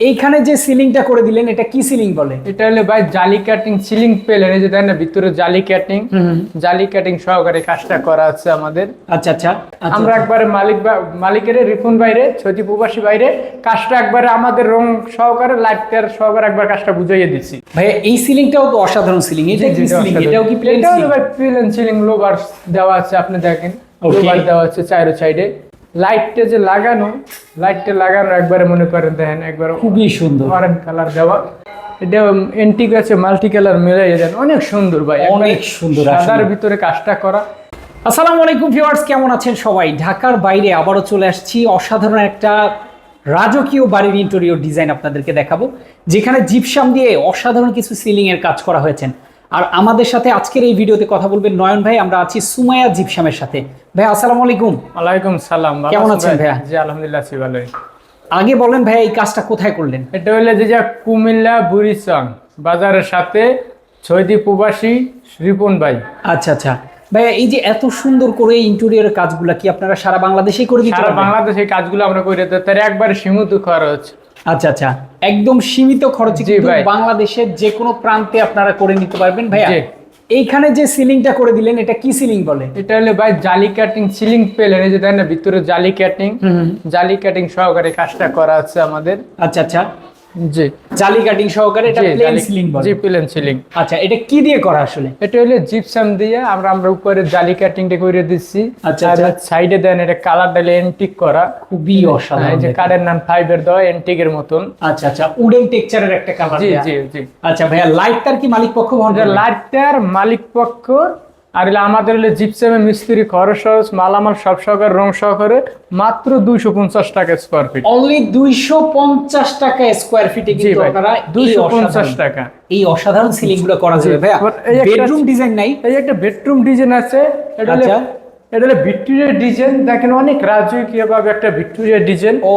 এইখানে যে সিলিংটা করে দিলেন এটা কি সিলিং বলে? এটা হলো ভাই জালি কাটিং সিলিং পেলেন এই যে দেখেন না ভিতরে জালি কাটিং জালি কাটিং সহকারে কাজটা করা আছে আমাদের। আচ্ছা আচ্ছা আচ্ছা, আমরা। একবারে মালিক মালিকের রিফুন বাইরে ছতি প্রবাসী বাইরে কাজটা একবারে আমাদের রং সহকারে লাইটার সহকারে একবার কাজটা বুঝাইয়ে দিচ্ছি। ভাইয়া এই সিলিংটাও তো অসাধারণ সিলিং। এটা কি সিলিং? এটাও কি প্লেন হলো ভাই প্লেন সিলিং লোবার দেওয়া আছে আপনি দেখেন. লোবার দেওয়া আছে চাইরো সাইডে লাইটটা যে লাগানো লাইটটা লাগানো একবারে মনে করেন দেখেন একবার খুবই সুন্দর। অরেঞ্জ কালার দেওয়া। এটা এন্টিক আছে মাল্টি কালার মিলাই দেন। অনেক সুন্দর ভাই অনেক সুন্দর সাদার ভিতরে কাজটা করা। আসসালামু আলাইকুম ভিউয়ার্স কেমন আছেন সবাই? ঢাকার বাইরে আবারও চলে আসছি। অসাধারণ একটা রাজকীয় বাড়ির ইন্টেরিয়র ডিজাইন আপনাদেরকে দেখাবো যেখানে জিপসাম দিয়ে অসাধারণ কিছু সিলিং এর কাজ করা হয়েছে। আর আমাদের সাথে আজকের এই ভিডিওতে কথা বলবেন নয়ন ভাই আমরা আছি সুমায়া জিপসামের সাথে। ভাই আসসালামু আলাইকুম। ওয়ালাইকুম সালাম কেমন আছেন ভাইয়া? জি আলহামদুলিল্লাহ আছি ভালোই। আগে বলেন ভাই এই কাজটা কোথায় করলেন? এটা হলো যে যা কুমিল্লা বুড়িচং বাজারের সাথে ছয়দি প্রবাসী রিপন ভাই। আচ্ছা আচ্ছা। ভাইয়া এই যে এত সুন্দর করে ইন্টেরিয়রের কাজগুলা কি আপনারা সারা বাংলাদেশেই করে দিতে সারা বাংলাদেশে কাজগুলো আমরা করে দিতে তার একবার সীমিত খরচ। আচ্ছা আচ্ছা। একদম সীমিত খরচে কিন্তু। বাংলাদেশের যে কোনো প্রান্তে আপনারা করে নিতে পারবেন। ভাইয়া এইখানে যে সিলিংটা করে দিলেন এটা কি সিলিং বলে? এটা হলো ভাই জালি কাটিং সিলিং পেলেন এই যে দেখেন না ভিতরে জালি কাটিং জালি কাটিং সহকারে কাজটা করা আছে আমাদের। আচ্ছা আচ্ছা। জি। জালি কাটিং সহকারে এটা প্লেন সিলিং বলে। জি প্লেন সিলিং আচ্ছা এটা কি দিয়ে করা আসলে? এটা হলো জিপসাম দিয়ে আমরা আমরা উপরে জালি কাটিংটা করে দিচ্ছি। আচ্ছা, আচ্ছা। সাইডে দেন এটা কালার ডালে এন্টিক করা। খুবই এই অসাধারণ যে দেখতে। কারের নাম ফাইবার দেওয়া এন্টিকের মতন। আচ্ছা আচ্ছা উডেন টেক্সচারের একটা কালার জি জি জি। আচ্ছা ভাইয়া লাইটটার কি মালিক পক্ষ? লাইটটার মালিক পক্ষ আর হলো আমাদের হলো জিপসামের মিস্ত্রি খরচ সহজ মালামাল সব সহকারে রং সহকারে মাত্র দুইশো পঞ্চাশ টাকা স্কোয়ার ফিট অনলি দুইশো পঞ্চাশ টাকা স্কোয়ার ফিটে কিন্তু আপনারা দুইশো পঞ্চাশ টাকা। এই অসাধারণ সিলিংগুলো করা যাবে ভাইয়া। বেডরুম ডিজাইন নাই। এই একটা বেডরুম ডিজাইন আছে। এটা আচ্ছা। এটা হলো ভিক্টোরিয়া ডিজাইন দেখেন অনেক রাজকীয় ভাবে একটা ভিক্টোরিয়া ডিজাইন ও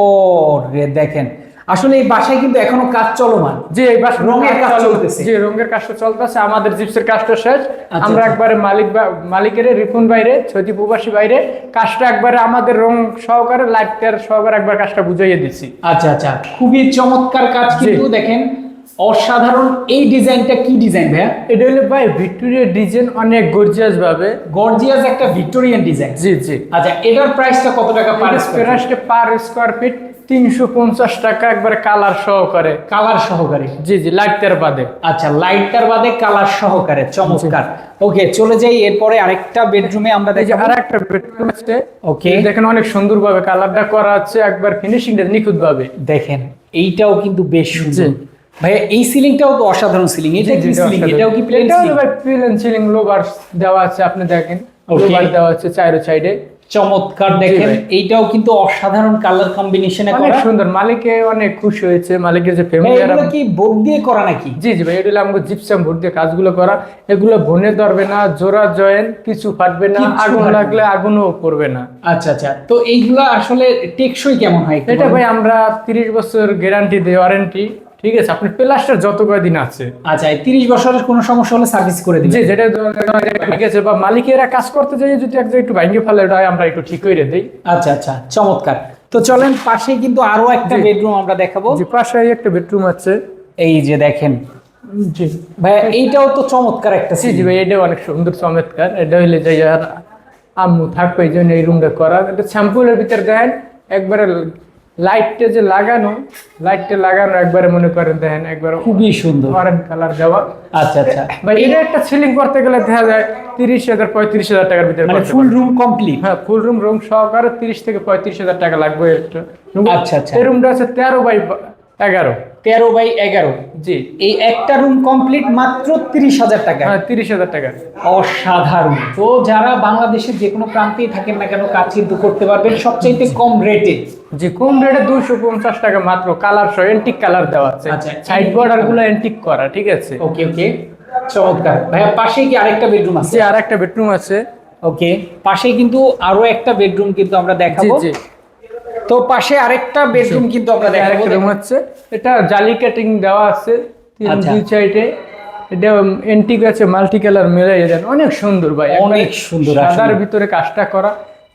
দেখেন। আসলে এই বাসায় কিন্তু এখনও কাজ চলমান। যে এই বাস রঙের কাজ চল- চলতেছে। যে রঙের কাজটা চলতেছে আমাদের জিপসের কাজটা শেষ। আচ্ছা, আমরা আচ্ছা। একবারে মালিক মালিকের রিপুন বাইরে ছয়টি প্রবাসী বাইরে কাজটা একবারে আমাদের রং সহকারে লাইটার সহকারে একবার কাজটা বুঝাইয়ে দিচ্ছি। আচ্ছা আচ্ছা। খুবই চমৎকার কাজ কিন্তু দেখেন অসাধারণ এই ডিজাইনটা কি ডিজাইন ভাইয়া? এটা হলো ভাই ভিক্টোরিয়া ডিজাইন অনেক গর্জিয়াস ভাবে। গর্জিয়াস একটা ভিক্টোরিয়ান ডিজাইন। জি জি। আচ্ছা এটার প্রাইসটা কত টাকা পার প্রাইসটা পার স্কোয়ার ফিট তিনশো পঞ্চাশ টাকা একবারে কালার সহকারে। কালার সহকারে। জি জি লাইটার বাদে। আচ্ছা লাইটটার বাদে কালার সহকারে চমৎকার। ওকে চলে যাই এরপরে আরেকটা বেডরুমে আমরা দেখি আর একটা বেডরুম আছে। ওকে দেখেন অনেক সুন্দর ভাবে কালারটা করা আছে একবার ফিনিশিংটা নিখুঁত ভাবে দেখেন এইটাও কিন্তু বেশ সুন্দর। ভাইয়া এই সিলিংটাও তো অসাধারণ সিলিং এটা কি সিলিং এটাও কি প্লেন এটাও ভাই প্লেন সিলিং লোবার দেওয়া আছে আপনি দেখেন. লোবার দেওয়া আছে চাইরো সাইডে চমৎকার দেখেন এইটাও কিন্তু অসাধারণ কালার কম্বিনেশনে করা। সুন্দর মালিকে অনেক খুশি হয়েছে মালিকের যে ফ্যামিলি এগুলো কি বোর্ড দিয়ে করা নাকি? জি জি ভাই আমাকে জিপসাম ভোট দিয়ে কাজগুলো করা। এগুলো বনে ধরবে না জোড়া জয়েন কিছু ফাটবে না আগুন লাগলে আগুনও পড়বে না। আচ্ছা আচ্ছা তো এইগুলা আসলে টেকসই কেমন হয় এটা ভাই আমরা তিরিশ বছর গ্যারান্টি দিই ওয়ারেন্টি ঠিক আছে আপনি প্লাস্টার যত কয়দিন আছে? আচ্ছা তিরিশ বছরের কোনো সমস্যা হলে সার্ভিস করে জি যেটা ঠিক আছে বা মালিকেরা কাজ করতে যাই যদি এক একটু ভাঙ্গে ফেলে ওটা আমরা একটু ঠিক করে দিই। আচ্ছা আচ্ছা চমৎকার। তো চলেন পাশে কিন্তু আরও একটা বেডরুম আমরা দেখাবো। যে পাশে একটা বেডরুম আছে। এই যে দেখেন। জি। ভাই এইটাও তো চমৎকার একটা জি ভাই এটা অনেক সুন্দর চমৎকার। এটা হইলে যে আম্মু থাকবে এই জন্য এই রুমটা করা। এটা স্যাম্পুলের ভিতরে দেখেন একবারে লাইটটা যে লাগানো লাইটটা লাগানো একবারে মনে করেন দেখেন একবার খুবই সুন্দর। অরেঞ্জ কালার দেওয়া। আচ্ছা আচ্ছা। ভাই এটা একটা সিলিং করতে গেলে দেখা যায় তিরিশ হাজার পঁয়ত্রিশ হাজার টাকার ভিতরে মানে ফুল রুম কমপ্লিট হ্যাঁ ফুল রুম রুম সহকারে তিরিশ থেকে পঁয়ত্রিশ হাজার টাকা লাগবে একটা আচ্ছা, আচ্ছা। এই রুমটা আছে তেরো বাই এগারো তেরো বাই এগারো জি এই একটা রুম কমপ্লিট মাত্র তিরিশ হাজার টাকা। হ্যাঁ তিরিশ হাজার টাকা। অসাধারণ। তো যারা বাংলাদেশের যে কোনো প্রান্তেই থাকেন না কেন কাজ কিন্তু করতে পারবেন সবচাইতে কম রেটে যে কম রেটে দুইশো পঞ্চাশ টাকা মাত্র কালার সহ এন্টিক কালার দেওয়া আছে। আচ্ছা, সাইড antique বর্ডারগুলো এন্টিক করা ঠিক আছে? ওকে ওকে চমৎকার। ভাইয়া পাশে কি আরেকটা বেডরুম আছে? আর একটা বেডরুম আছে। ওকে পাশে কিন্তু আরও একটা বেডরুম কিন্তু আমরা দেখাবো। তো পাশে আরেকটা বেডরুম কিন্তু আমরা দেখাবো। রুম হচ্ছে এটা জালি কাটিং দেওয়া আছে। আচ্ছা। দুই সাইডে। এটা এন্টিক আছে মাল্টি কালার মিলাই দেন অনেক সুন্দর ভাই অনেক সুন্দর সাদার ভিতরে কাজটা করা।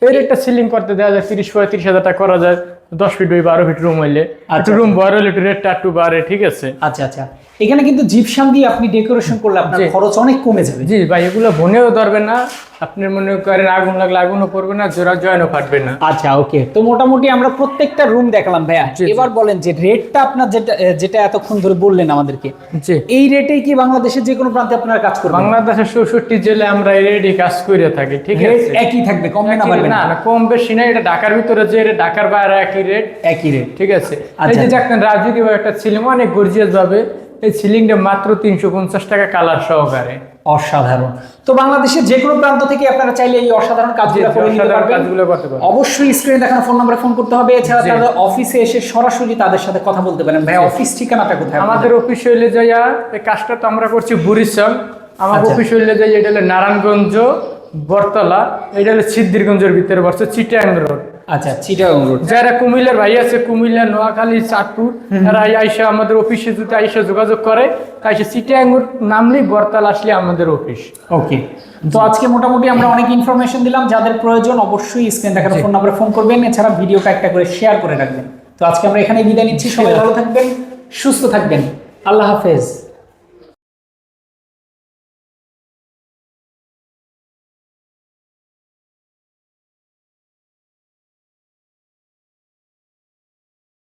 এর একটা সিলিং করতে দেওয়া যায় তিরিশ পঁয়ত্রিশ হাজার টাকা করা যায়। দশ ফিট ওই বারো ফিট রুম হইলে। একটু আচ্ছা, রুম বড় হলে একটু রেটটা একটু বাড়ে ঠিক আছে? আচ্ছা আচ্ছা। এখানে কিন্তু জিপসাম দিয়ে আপনি ডেকোরেশন করলে আপনার খরচ অনেক কমে যাবে। জি ভাই এগুলো বনেও ধরবে না। আপনি মনে করেন আগুন লাগলে আগুনও পড়বে না জোড়া জয়েনও ফাটবে না। আচ্ছা ওকে। তো মোটামুটি আমরা প্রত্যেকটা রুম দেখলাম ভাইয়া। এবার বলেন যে রেটটা আপনার যেটা যেটা এতক্ষণ ধরে বললেন আমাদেরকে জি। এই রেটেই কি বাংলাদেশের যে কোনো প্রান্তে আপনারা কাজ করবেন? বাংলাদেশের চৌষট্টি জেলে আমরা রেডি কাজ করে থাকি ঠিক আছে? একই থাকবে কমবে না বাড়বে না কম বেশি না এটা ঢাকার ভিতরে যে রেট ঢাকার বাইরে একই রেট একই রেট ঠিক আছে? এই আচ্ছা। যে দেখেন রাজুকি একটা সিলিং অনেক গর্জিয়াস ভাবে এই সিলিংটা মাত্র তিনশো পঞ্চাশ টাকা কালার সহকারে। অসাধারণ। তো বাংলাদেশের যে কোনো প্রান্ত থেকে আপনারা চাইলে এই অসাধারণ কাজগুলো করে নিতে পারবেন। অবশ্যই স্ক্রিনে দেখানো ফোন নম্বরে ফোন করতে হবে। এছাড়া। তাদের অফিসে এসে সরাসরি তাদের সাথে কথা বলতে পারেন। ভাই অফিস ঠিকানাটা কোথায় আমাদের অফিস হইলে যাইয়া এই কাজটা তো আমরা করছি বরিশাল। আমার আচ্ছা। অফিস হইলে যাই এটা হলো নারায়ণগঞ্জ বরতলা এটা হলো সিদ্ধিরগঞ্জের ভিতরে বসছে চিটাং রোড। আচ্ছা চিটাগং রোড যারা কুমিল্লার ভাই আছে কুমিল্লা নোয়াখালী চাঁদপুর তারা আইসা আমাদের অফিসে যদি আইসা যোগাযোগ করে তাই সে চিটাং নামলেই বরতলা আসলে আমাদের অফিস। ওকে। তো আজকে মোটামুটি আমরা অনেক ইনফরমেশন দিলাম যাদের প্রয়োজন অবশ্যই স্ক্রিন দেখানো ফোন নম্বরে ফোন করবেন এছাড়া ভিডিওটা একটা করে শেয়ার করে রাখবেন। তো আজকে আমরা এখানে বিদায় নিচ্ছি সবাই ভালো থাকবেন সুস্থ থাকবেন। আল্লাহ হাফেজ।